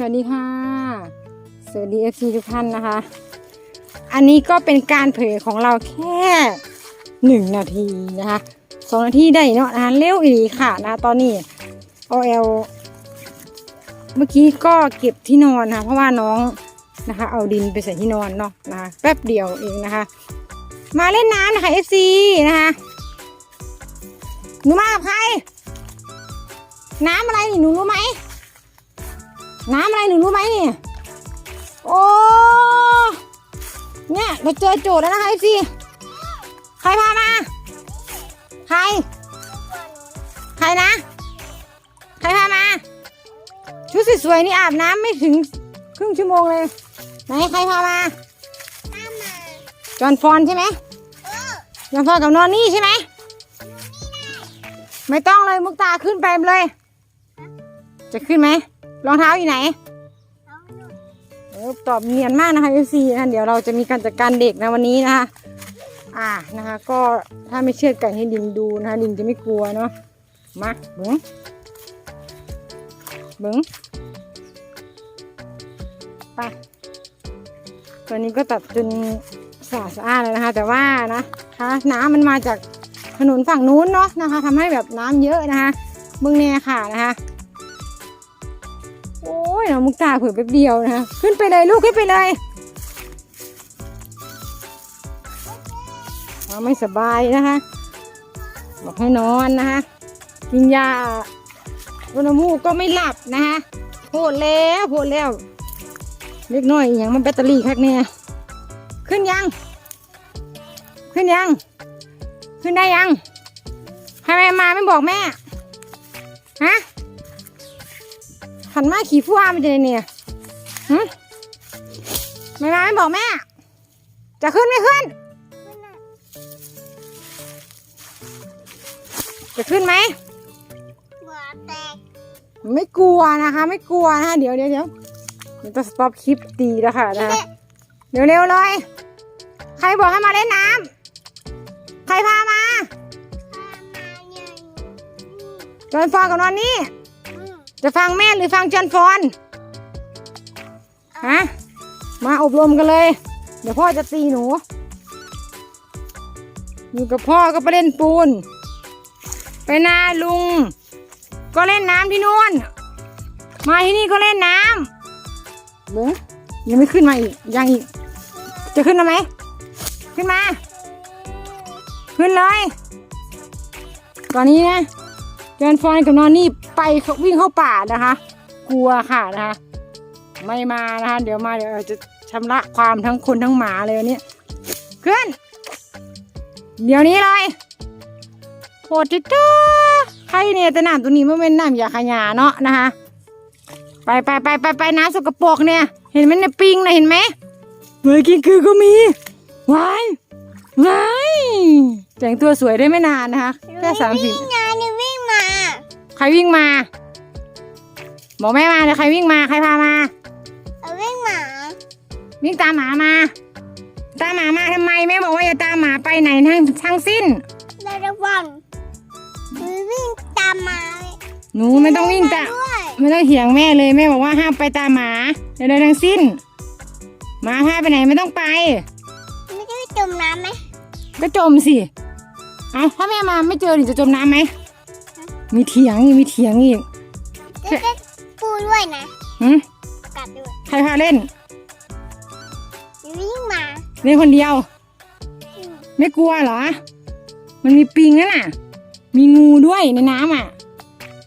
สวัสดีค่ะ สวัสดีเอฟซีทุกท่านนะคะ อันนี้ก็เป็นการเผยของเราแค่หนึ่งนาทีนะคะสองนาทีได้เนาะนะคะเร็วอีกค่ะนะตอนนี้โอเอลเมื่อกี้ก็เก็บที่นอนนะคะเพราะว่าน้องนะคะ เอาดินไปใส่ที่นอนเนาะนะคะแป๊บเดียวเองนะคะ มาเล่นน้ำนะคะเอฟซีนะคะหนูมากับใคร น้ำอะไรหนูรู้ไหม น้ำอะไรหนูรู้ไหมนี่ โอ้เนี่ยเราเจอโจทย์แล้วนะคะพี่ใครพามา ใคร ใครนะ ใครพามา ชุดสวยๆนี่อาบน้ำไม่ถึงครึ่งชั่วโมงเลย ไหนใครพามา จอห์นฟอนใช่ไหมจอห์นฟอนกับนอนนี่ใช่ไหม ไม่ต้องเลยมุกตาขึ้นไปเลย จะขึ้นไหม รองเท้าอยู่ไหนเออตอบเนียนมากนะคะ FC นะเดี๋ยวเราจะมีการจัดการเด็กนะวันนี้นะคะอ่านะคะ ก็ถ้าไม่เชื่อไก่ให้ดิงดูนะคะดิงจะไม่กลัวเนาะมาเบิ้งเบิ้งไปตัวนี้ก็ตัดจนสะอาดสะอาดเลยนะคะ แต่ว่านะคะน้ำมันมาจากถนนฝั่งนู้นเนาะนะคะทำให้แบบน้ำเยอะนะคะเบิ้งแน่ค่ะนะคะ โอ้ยน้องมุกตาเผื่อแป๊บเดียวนะ ขึ้นไปเลยลูกขึ้นไปเลยเราไม่สบายนะคะ บอกให้นอนนะคะกินยาวันมูกก็ไม่หลับนะคะโหดแล้วโหดแล้วเล็กน้อยอย่างมันแบตเตอรี่คักเนี่ยขึ้นยัง ขึ้นยัง ขึ้นได้ยังทำไมมาไม่บอกแม่ ฮะ หันมาขี่ฟูอามันจะเนี่ยหึไม่มาไม่บอกแม่ จะขึ้นไม่ขึ้น จะขึ้นไหม หัวแตกไม่กลัวนะคะ ไม่กลัวนะคะเดี๋ยวเดี๋ยวเดี๋ยวเดี๋ยวจะสต็อปคลิปตีแล้วค่ะนะคะ เร็วเร็วๆเลย ใครบอกให้มาเล่นน้ำใครพามา พามาเนี่ย จอนฟอนกับนอนนี่อืม จะฟังแม่หรือฟังจอนฟอนฮะมาอบรมกันเลย เดี๋ยวพ่อจะตีหนู อยู่กับพ่อก็ไปเล่นปูน ไปนาลุง ก็เล่นน้ำที่นู่น มาที่นี่ก็เล่นน้ำเบ้งยังไม่ขึ้นมาอีก ยังอีก จะขึ้นมาไหม ขึ้นมา ขึ้นเลย ตอนนี้นะ จอนฟอนกับนอนนี่ไปเขาวิ่งเข้าป่านะคะ กลัวค่ะนะคะ ไม่มานะคะ เดี๋ยวมาเดี๋ยวจะชำระความทั้งคนทั้งหมาเลยวันนี้ขึ้น เดี๋ยวนี้เลยโหดจิจ้าใครเนี่ยแต่น้ำตัวนี้มันเป็นน้ำยาขยะเนาะนะคะ ไปไปไปไปไปน้ำสกปรกเนี่ย เห็นไหมในยปิงนะเห็นไหมเมื่อกี้คือก็มีว้ายว้ายแต่งตัวสวยได้ไม่นานนะคะแค่สามสิบ ใครวิ่งมา บอกแม่มาเดี๋ยวใครวิ่งมาใครพามา เอาวิ่งหมาวิ่งตามหมามา ตามหมามาทำไมแม่บอกว่าอย่าตามหมาไปไหนทั้งทั้งสิ้นได้ระวังหรือวิ่งตามหมาหนูไม่ต้องวิ่งตามด้วยไม่ต้องเถียงแม่เลยแม่บอกว่าห้ามไปตามหมาใดๆทั้งสิ้นหมาพาไปไหนไม่ต้องไป ไม่ได้จมน้ำไหมก็จมสิ เอาถ้าแม่มาไม่เจอนี่จะจมน้ำไหม มีเถียงอีกมีเถียงอีกจะได้ปูด้วยนะหืมกัดด้วยใครพาเล่นวิ่งมาเล่นคนเดียวอืมไม่กลัวเหรอ มันมีปิงนั่นน่ะ มีงูด้วยในน้ำอะ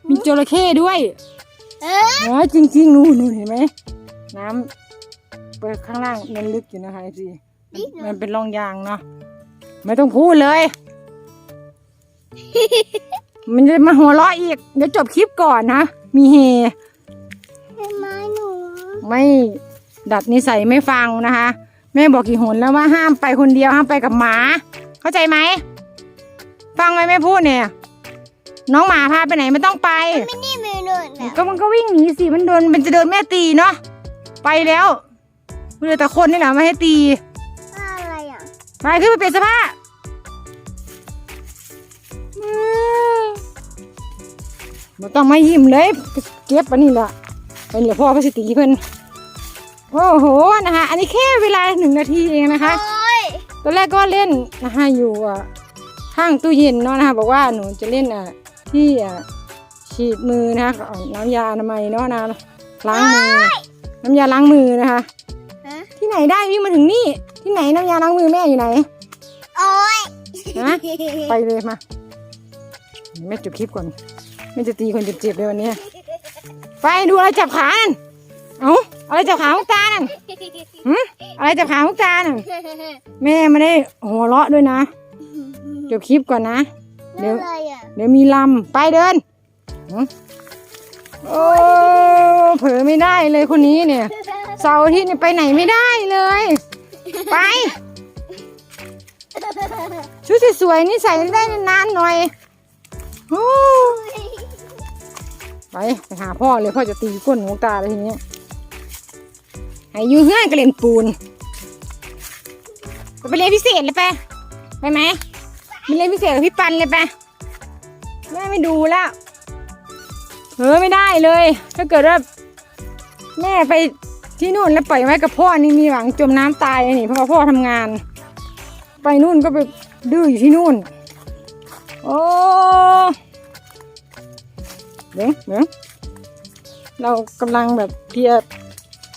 มีจระเข้ด้วย เอออ๋อจริงๆนู่นนู่นเห็นไหมน้ำไปข้างล่างมันลึกอยู่นะคะจีมันเป็นร่องยางเนาะไม่ต้องพูดเลย มันจะมาหัวเราะอีก เดี๋ยวจบคลิปก่อนนะ มีเฮทำไมหนูไม่ดัดนิสัยไม่ฟังนะคะ แม่บอกกี่หนแล้วว่าห้ามไปคนเดียวห้ามไปกับหมา เข้าใจไหม ฟังไหมแม่พูดเนี่ย น้องหมาพาไปไหนไม่ต้องไปไม่นี่มือหนูแบบก็มันก็วิ่งหนีสิมันโดนมันจะโดนแม่ตีเนาะไปแล้วเหลือแต่คนนี่แหละไม่ให้ตี อะไรอะไปขึ้นไปเปลี่ยนเสอผ้า บ่ต้องมายิ้มเลยเก็บอันนี้แหละเป็นเดี๋ยวพ่อพระสิตีเพิ่นโอ้โหนะคะอันนี้แค่เวลาหนึ่งนาทีเองนะคะโอ้ยตอนแรกก็เล่นนะคะอยู่อะข้างตู้เย็นเนาะนะคะบอกว่าหนูจะเล่นอะที่อะฉีดมือนะคะเอาน้ำยาอนามัยเนาะนะล้างมือ น้ำยาล้างมือนะคะฮะที่ไหนได้วิ่งมาถึงนี่ ที่ไหนน้ำยาล้างมือแม่อยู่ไหนโอ้ยฮะไปเลยมาแม่จบคลิปก่อน แม่จะตีคนเจ็บๆเลยวันนี้ไปดูอะไรจับขานั่นเอ้าอะไรจับขามุกตานั่นหึอะไรจับขามุกตานั่นแม่ไม่ได้หัวเราะด้วยนะจบคลิปก่อนนะ เดี๋ยวอะไรอะเดี๋ยวมีลำไปเดินหึโอ้เผลอไม่ได้เลยคนนี้เนี่ยเสาร์อาที่นี่ไปไหนไม่ได้เลย ไป ชุดสวยๆนี่ใส่ได้นานๆหน่อยโอ้ ไปไปหาพ่อเลยพ่อจะตีก้นหัวตาเลยทีนี้ให้ยูเฮือนกระเล่นปูนไปเรียนพิเศษเลยไปไปไหมไปเรียนพิเศษกับพี่ปันเลยไปแม่ไม่ดูแล้วเออไม่ได้เลย ถ้าเกิดว่าแม่ไปที่นู่นแล้วปล่อยไว้กับพ่อนี่มีหวังจมน้ำตายนี่เพราะว่าพ่อทำงาน ไปนู่นก็ไปดื้ออยู่ที่นู่น โอ้ เดี๋ยเดี๋ยเรากำลังแบบเคลียร์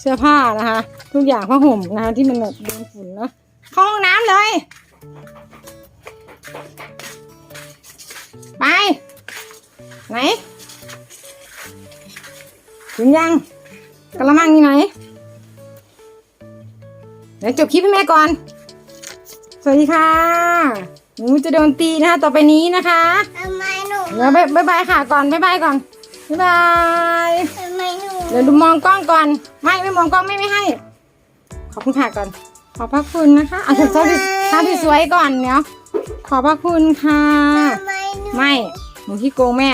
เสื้อผ้านะคะ ทุกอย่างผ้าห่มนะคะที่มันแบบโดนฝุ่นเนาะเข้าห้องน้ำเลย ไป ไหน ถึงยังกระมังอยู่ไหนเดี๋ยวจบคลิปให้แม่ก่อน สวัสดีค่ะ หนูจะโดนตีนะคะต่อไปนี้นะคะทำไม เดี๋ยวบ๊ายบ๊ายบายค่ะก่อนบ๊ายบายก่อนบ๊ายบายทำไมหนูเดี๋ยวดูมองกล้องก่อน ไม่ไม่มองกล้องไม่ไม่ให้ ขอบคุณค่ะก่อน ขอบพระคุณนะคะเอาถ่ายถ่ายสวยๆก่อนเดี๋ยวขอบพระคุณค่ะทำไมหนูไม่หนูที่โกงแม่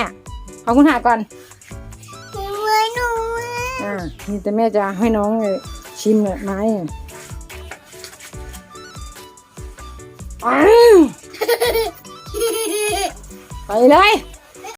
ขอบคุณค่ะก่อนทำไมหนูอ่านี่แต่แม่จะให้น้องเลยชิมเนี่ยไม้อะอ้าวไปเลย